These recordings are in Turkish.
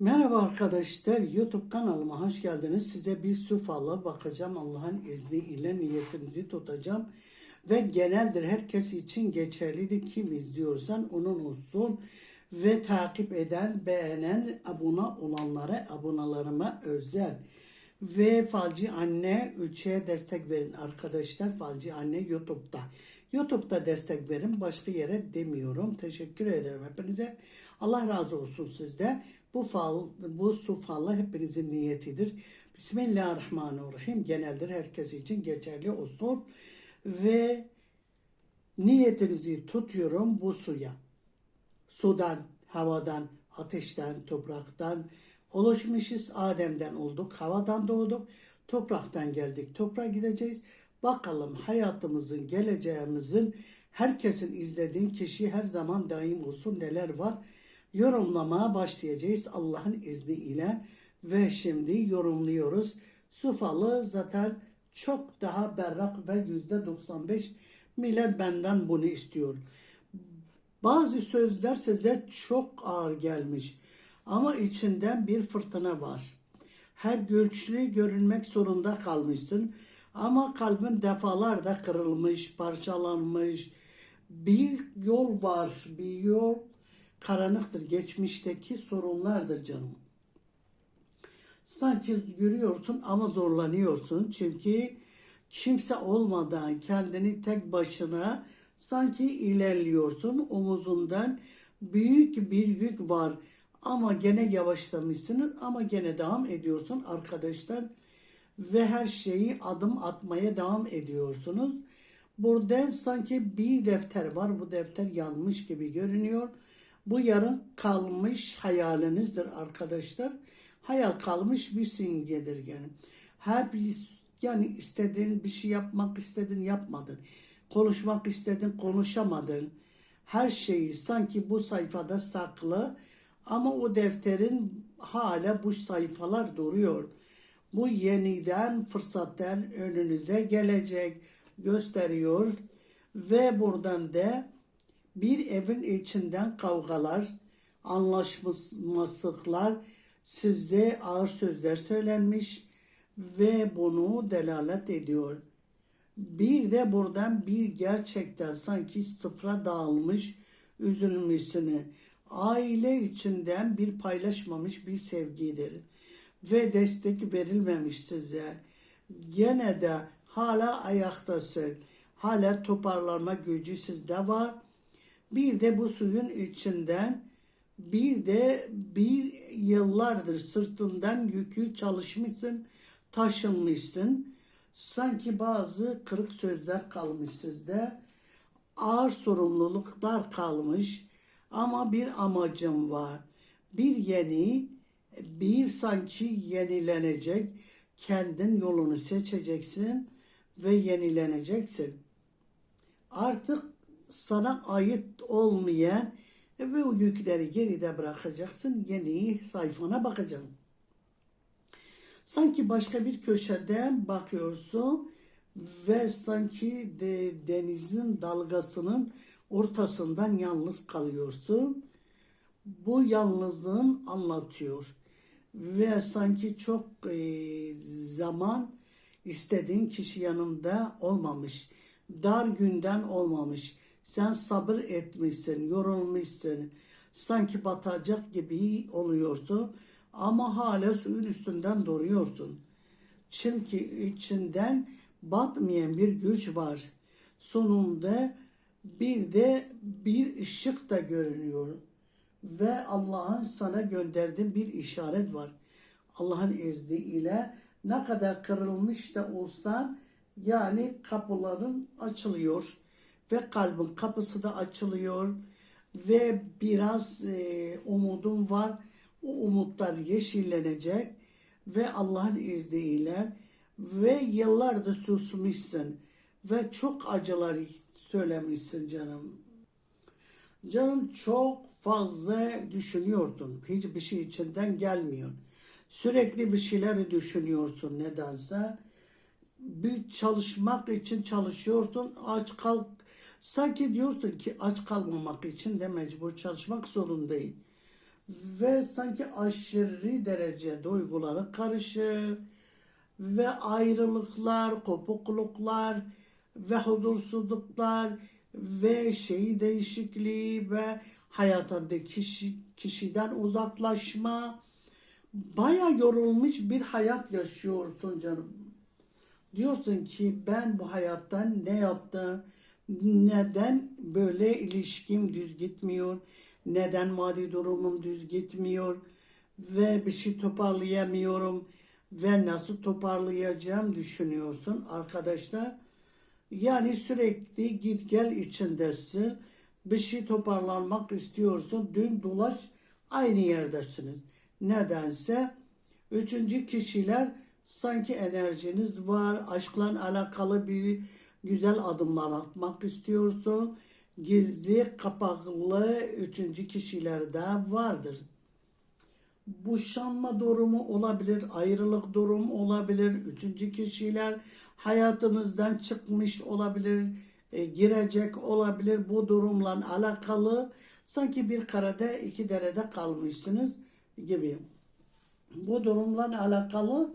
Merhaba arkadaşlar, YouTube kanalıma hoş geldiniz. Size bir su falı bakacağım. Allah'ın izniyle niyetinizi tutacağım. Ve geneldir herkes için geçerlidir. Kim izliyorsan onun olsun. Ve takip eden, beğenen, abone olanlara, abonelerime özel. Ve Falcı Anne 3'e destek verin arkadaşlar. Falcı Anne YouTube'da. YouTube'da destek verin. Başka yere demiyorum. Teşekkür ederim hepinize. Allah razı olsun sizde. Bu fal, bu su falı hepinizin niyetidir. Bismillahirrahmanirrahim. Geneldir herkes için geçerli olsun. Ve niyetinizi tutuyorum bu suya. Sudan, havadan, ateşten, topraktan oluşmuşuz. Adem'den olduk, havadan doğduk, topraktan geldik, toprağa gideceğiz. Bakalım hayatımızın, geleceğimizin, herkesin izlediğin kişi her zaman daim olsun neler var. Yorumlamaya başlayacağız Allah'ın izniyle ve şimdi yorumluyoruz. Sufalı zaten çok daha berrak ve yüzde 95 millet benden bunu istiyor. Bazı sözler size çok ağır gelmiş ama içinden bir fırtına var. Hep güçlü görünmek zorunda kalmışsın ama kalbin defalarda kırılmış, parçalanmış. Bir yol var, bir yol karanlıktır. Geçmişteki sorunlardır canım. Sanki yürüyorsun ama zorlanıyorsun. Çünkü kimse olmadan kendini tek başına sanki ilerliyorsun. Omuzundan büyük bir yük var. Ama gene yavaşlamışsınız ama gene devam ediyorsun arkadaşlar. Ve her şeyi adım atmaya devam ediyorsunuz. Burada sanki bir defter var. Bu defter yanmış gibi görünüyor. Bu yarın kalmış hayalinizdir arkadaşlar. Hayal kalmış bir simgedir yani. Bir yani istediğin bir şey yapmak istedin yapmadın. Konuşmak istedin konuşamadın. Her şeyi sanki bu sayfada saklı ama o defterin hala bu sayfalar duruyor. Bu yeniden fırsatlar önünüze gelecek gösteriyor ve buradan da bir evin içinden kavgalar, anlaşmazlıklar, sizde ağır sözler söylenmiş ve bunu delalet ediyor. Bir de buradan bir gerçekten sanki sıfıra dağılmış, üzülmüşsünü. Aile içinden bir paylaşmamış bir sevgidir. Ve destek verilmemiş size. Gene de hala ayaktasın. Hala toparlanma gücü sizde var bir de bu suyun içinden bir de bir yıllardır sırtından yükü çalışmışsın, taşınmışsın. Sanki bazı kırık sözler kalmış sizde. Ağır sorumluluklar kalmış ama bir amacım var. Bir yeni, bir sanki yenilenecek, kendin yolunu seçeceksin ve yenileneceksin. Artık sana ait olmayan ve o yükleri geride bırakacaksın. Yeni sayfana bakacaksın. Sanki başka bir köşeden bakıyorsun ve sanki de denizin dalgasının ortasından yalnız kalıyorsun. Bu yalnızlığın anlatıyor. Ve sanki çok e, zaman istediğin kişi yanında olmamış. Dar günden olmamış sen sabır etmişsin, yorulmuşsun. Sanki batacak gibi oluyorsun ama hala suyun üstünden duruyorsun. Çünkü içinden batmayan bir güç var. Sonunda bir de bir ışık da görünüyor. Ve Allah'ın sana gönderdiği bir işaret var. Allah'ın izniyle ne kadar kırılmış da olsan yani kapıların açılıyor ve kalbin kapısı da açılıyor ve biraz e, umudum var. O umutlar yeşillenecek ve Allah'ın izniyle ve yıllardır susmuşsun ve çok acılar söylemişsin canım. Canım çok fazla düşünüyorsun. Hiçbir şey içinden gelmiyor. Sürekli bir şeyler düşünüyorsun nedense. Bir çalışmak için çalışıyorsun. Aç kalk Sanki diyorsun ki aç kalmamak için de mecbur çalışmak zorundayım. ve sanki aşırı derece duyguları karışık ve ayrılıklar, kopukluklar ve huzursuzluklar ve şey değişikliği ve hayatındaki kişi, kişiden uzaklaşma baya yorulmuş bir hayat yaşıyorsun canım. Diyorsun ki ben bu hayattan ne yaptım? Neden böyle ilişkim düz gitmiyor? Neden maddi durumum düz gitmiyor? Ve bir şey toparlayamıyorum ve nasıl toparlayacağım düşünüyorsun arkadaşlar. Yani sürekli git gel içindesin. Bir şey toparlanmak istiyorsun. Dün dolaş aynı yerdesiniz. Nedense üçüncü kişiler sanki enerjiniz var. Aşkla alakalı bir güzel adımlar atmak istiyorsun. Gizli kapaklı üçüncü kişilerde vardır boşanma durumu olabilir, ayrılık durumu olabilir, üçüncü kişiler hayatınızdan çıkmış olabilir, e, girecek olabilir. Bu durumla alakalı sanki bir karede iki derede kalmışsınız gibi. Bu durumla alakalı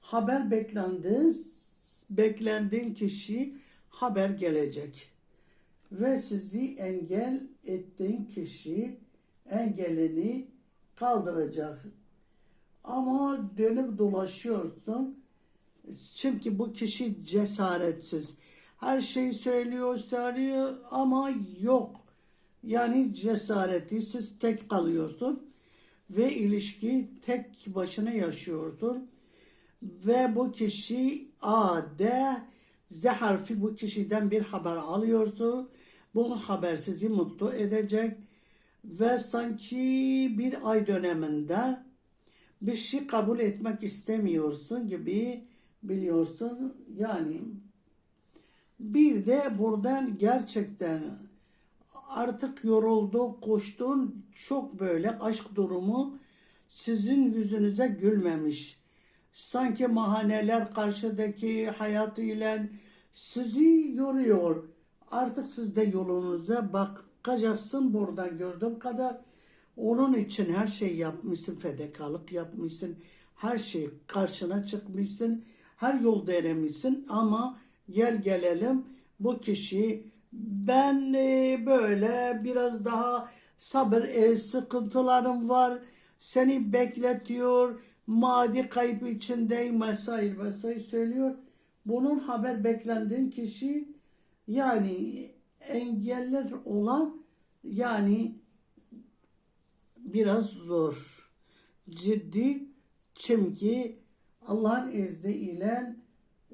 haber beklendi, beklendiğin kişi haber gelecek. Ve sizi engel ettiğin kişi engelini kaldıracak. Ama dönüp dolaşıyorsun. Çünkü bu kişi cesaretsiz. Her şeyi söylüyor, söylüyor ama yok. Yani cesareti siz tek kalıyorsun ve ilişki tek başına yaşıyorsun. Ve bu kişi A, D, Z harfi bu kişiden bir haber alıyorsun. Bu haber sizi mutlu edecek ve sanki bir ay döneminde bir şey kabul etmek istemiyorsun gibi biliyorsun. Yani bir de buradan gerçekten artık yoruldu, koştun çok böyle aşk durumu sizin yüzünüze gülmemiş. Sanki mahaneler karşıdaki hayatıyla sizi yoruyor. Artık siz de yolunuza bak Kazaksın buradan gördüğüm kadar. Onun için her şey yapmışsın, fedakarlık yapmışsın. Her şey karşına çıkmışsın. Her yol denemişsin ama gel gelelim bu kişi ben e, böyle biraz daha sabır e, sıkıntılarım var. Seni bekletiyor. Maddi kayıp içindeyim vesaire vesaire söylüyor. Bunun haber beklendiğin kişi yani engeller olan yani biraz zor. Ciddi çünkü Allah'ın izniyle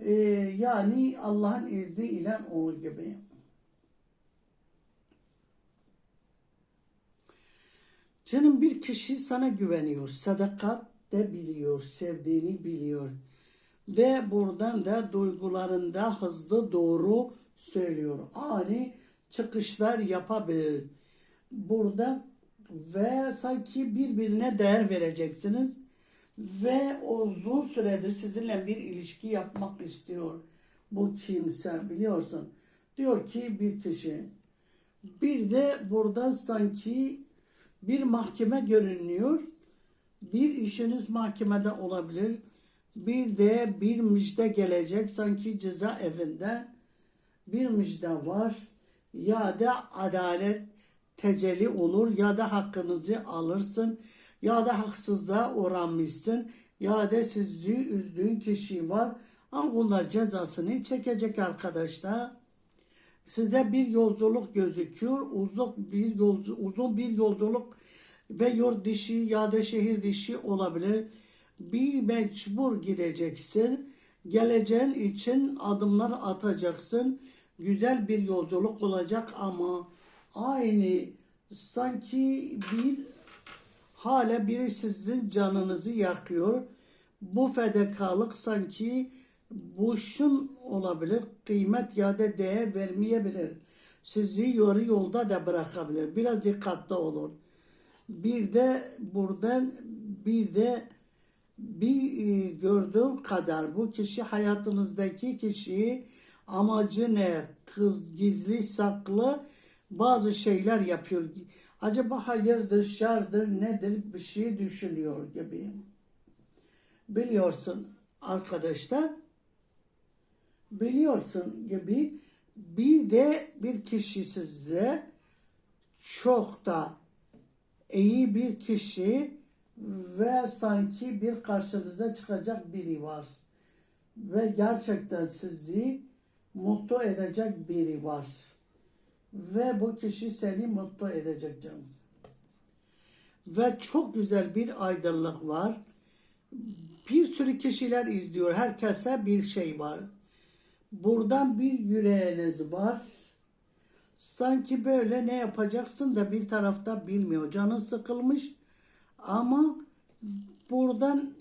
e, yani Allah'ın izniyle o gibi. Canım bir kişi sana güveniyor. Sadakat de biliyor. Sevdiğini biliyor. Ve buradan da duygularında hızlı doğru söylüyor. Ani çıkışlar yapabilir. Burada ve sanki birbirine değer vereceksiniz ve uzun süredir sizinle bir ilişki yapmak istiyor bu kimse biliyorsun. Diyor ki bir kişi bir de burada sanki bir mahkeme görünüyor. Bir işiniz mahkemede olabilir. Bir de bir müjde gelecek sanki ceza evinde bir müjde var ya da adalet tecelli olur ya da hakkınızı alırsın ya da haksızlığa uğramışsın ya da sizi üzdüğün kişi var ama bunlar cezasını çekecek arkadaşlar. Size bir yolculuk gözüküyor. Uzun bir yolcu, uzun bir yolculuk ve yurt dışı ya da şehir dışı olabilir. Bir mecbur gideceksin. Geleceğin için adımlar atacaksın güzel bir yolculuk olacak ama aynı sanki bir hala biri sizin canınızı yakıyor. Bu fedakarlık sanki boşun olabilir. Kıymet ya da değer vermeyebilir. Sizi yarı yolda da bırakabilir. Biraz dikkatli olun. Bir de buradan bir de bir e, gördüğüm kadar bu kişi hayatınızdaki kişiyi amacı ne? Kız gizli saklı bazı şeyler yapıyor. Acaba hayırdır, şerdir, nedir bir şey düşünüyor gibi. Biliyorsun arkadaşlar, biliyorsun gibi bir de bir kişi size çok da iyi bir kişi ve sanki bir karşınıza çıkacak biri var. Ve gerçekten sizi mutlu edecek biri var. Ve bu kişi seni mutlu edecek canım. Ve çok güzel bir aydınlık var. Bir sürü kişiler izliyor. Herkese bir şey var. Buradan bir yüreğiniz var. Sanki böyle ne yapacaksın da bir tarafta bilmiyor. Canın sıkılmış ama buradan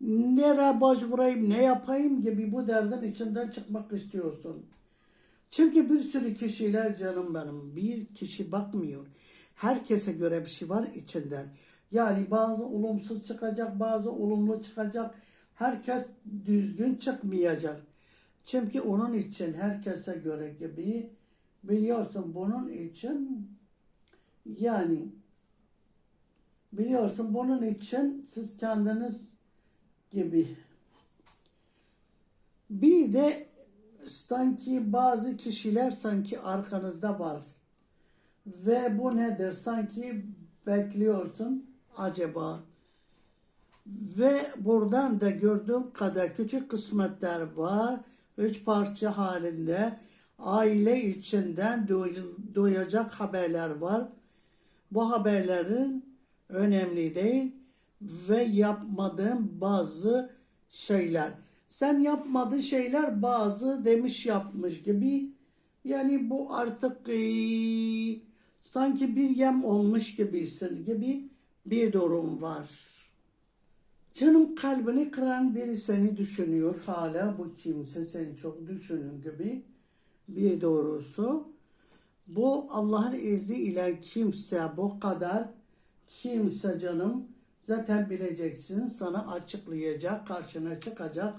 nereye başvurayım, ne yapayım gibi bu derdin içinden çıkmak istiyorsun. Çünkü bir sürü kişiler canım benim. Bir kişi bakmıyor. Herkese göre bir şey var içinden. Yani bazı olumsuz çıkacak, bazı olumlu çıkacak. Herkes düzgün çıkmayacak. Çünkü onun için herkese göre gibi biliyorsun bunun için yani biliyorsun bunun için siz kendiniz gibi bir de sanki bazı kişiler sanki arkanızda var. Ve bu nedir? Sanki bekliyorsun acaba. Ve buradan da gördüğüm kadar küçük kısmetler var. Üç parça halinde aile içinden duy- duyacak haberler var. Bu haberlerin önemli değil ve yapmadığım bazı şeyler. Sen yapmadığın şeyler bazı demiş yapmış gibi. Yani bu artık eee, sanki bir yem olmuş gibisin gibi bir durum var. Canım kalbini kıran biri seni düşünüyor hala bu kimse seni çok düşünün gibi bir doğrusu. Bu Allah'ın izniyle kimse bu kadar kimse canım zaten bileceksin sana açıklayacak karşına çıkacak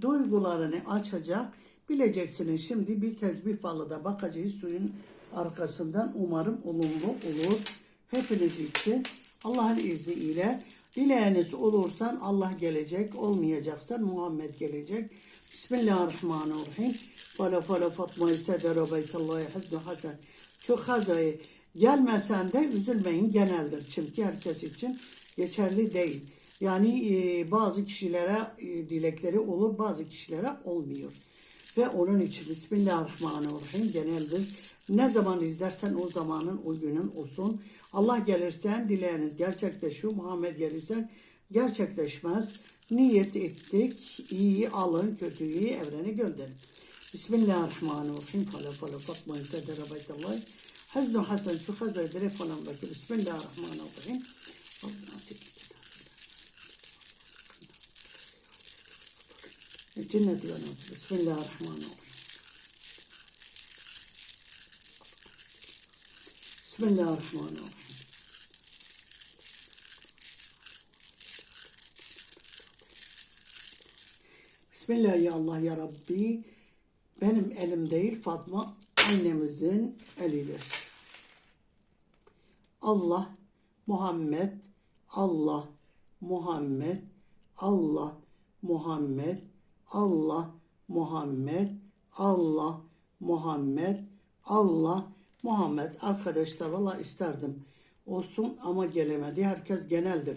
duygularını açacak bileceksin. Şimdi bir tezbih falı da bakacağız suyun arkasından umarım olumlu olur. Hepiniz için Allah'ın izniyle dileğiniz olursan Allah gelecek, olmayacaksan Muhammed gelecek. Bismillahirrahmanirrahim. Fala fala Fatma istedere beytallahi hazdu hasen. Çok hazayı gelmesen de üzülmeyin geneldir. Çünkü herkes için geçerli değil. Yani e, bazı kişilere e, dilekleri olur, bazı kişilere olmuyor. Ve onun için Bismillahirrahmanirrahim geneldir. Ne zaman izlersen o zamanın o günün olsun. Allah gelirsen dileğiniz gerçekleşiyor. Muhammed gelirsen gerçekleşmez. Niyet ettik. İyiyi alın, kötüyü evrene gönderin. Bismillahirrahmanirrahim. Fala fala fatma sedere beytallahi. Hazdu hasen şu hazredere falan bakı. Bismillahirrahmanirrahim. Cennet diyorsunuz. Bismillahirrahmanirrahim. Bismillahirrahmanirrahim. Bismillah ya Allah ya Rabbi. Benim elim değil Fatma annemizin elidir. Allah Muhammed Allah Muhammed Allah Muhammed Allah Muhammed Allah Muhammed Allah Muhammed arkadaşlar valla isterdim olsun ama gelemedi. Herkes geneldir.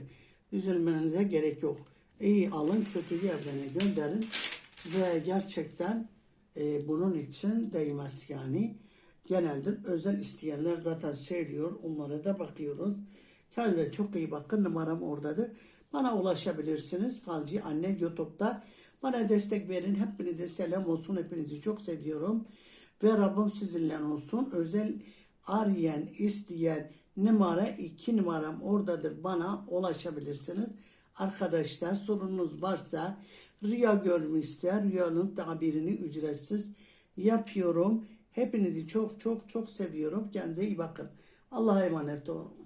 Üzülmenize gerek yok. İyi alın kötüyü evrene gönderin ve gerçekten e, bunun için değmez yani. Geneldir. Özel isteyenler zaten söylüyor. Onlara da bakıyoruz. Kendinize çok iyi bakın. Numaram oradadır. Bana ulaşabilirsiniz. Falci Anne YouTube'da. Bana destek verin. Hepinize selam olsun. Hepinizi çok seviyorum. Ve Rabbim sizinle olsun. Özel arayan, isteyen numara iki numaram oradadır. Bana ulaşabilirsiniz. Arkadaşlar sorunuz varsa rüya görmüşse rüyanın tabirini ücretsiz yapıyorum. Hepinizi çok çok çok seviyorum. Kendinize iyi bakın. Allah'a emanet olun.